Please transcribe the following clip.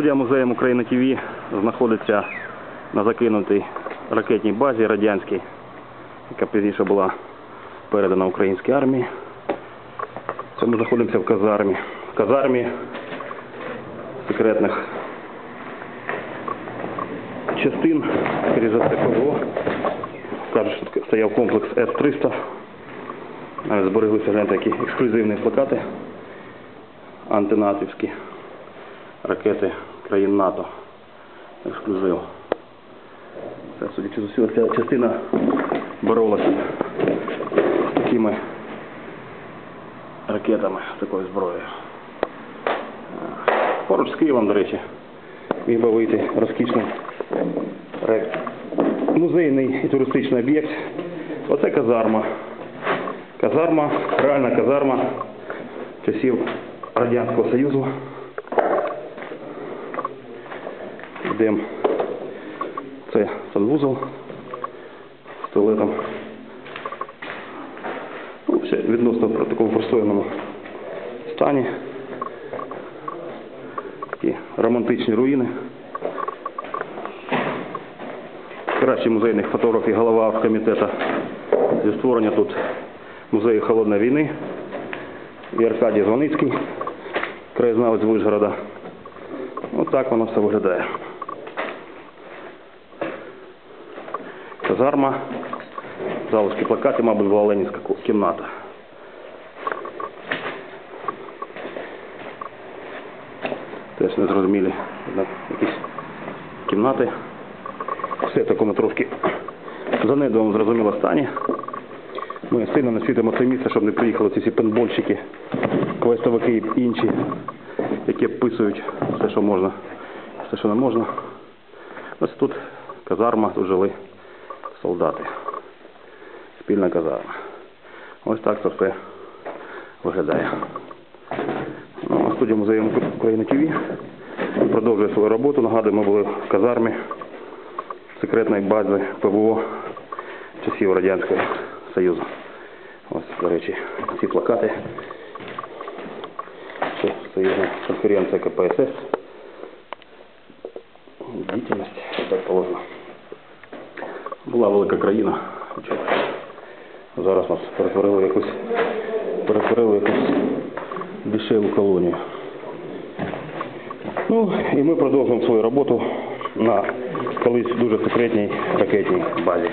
Студія музеєм України ТВ знаходиться на закинутій ракетній базі радянській, яка пізніше була передана українській армії. Це ми знаходимося в казармі. В казармі секретних частин, скоріше за. Кажуть, що стояв комплекс С-300. Навіть збереглися гляньте, які ексклюзивні плакати антинатівські ракети країн НАТО. Ексклюзив. Це, судячи з усього, ця частина боролася з такими ракетами, з такою зброєю. Е, Поруч з Києвом, до речі, міг би вийти розкішний музейний і туристичний об'єкт. Оце казарма. Казарма, реальна казарма часів Радянського Союзу. Йдемо. Це санвузол з туалетом. Ну, все відносно в такому простояному стані. Такі романтичні руїни. Кращий музейних фотографій голова комітету зі створення тут музею холодної війни. І Аркадій Звоницький, краєзнавець Вишгорода. Ось так воно все виглядає. Казарма, залишки плакати, мабуть, була Ленінська кімната. Теж незрозумілі якісь кімнати. Все в такому трошки занедбаному зрозуміло стані. Ми сильно не це місце, щоб не приїхали ці всі пенбольщики, квестовики і інші, які описують все, що можна, все, що не можна. Ось тут казарма, тут жили солдати. Спільна казарма. Ось так це все виглядає. Ну, студія музею України ТВ продовжує свою роботу. Нагадую, ми були в казармі секретної бази ПВО часів Радянського Союзу. Ось, до речі, ці плакати. Це союзна конференція КПСС. Діяльність, так положено. Була велика країна. Зараз нас перетворили якусь перетворили якусь дешеву колонію. Ну, і ми продовжуємо свою роботу на колись дуже секретній ракетній базі.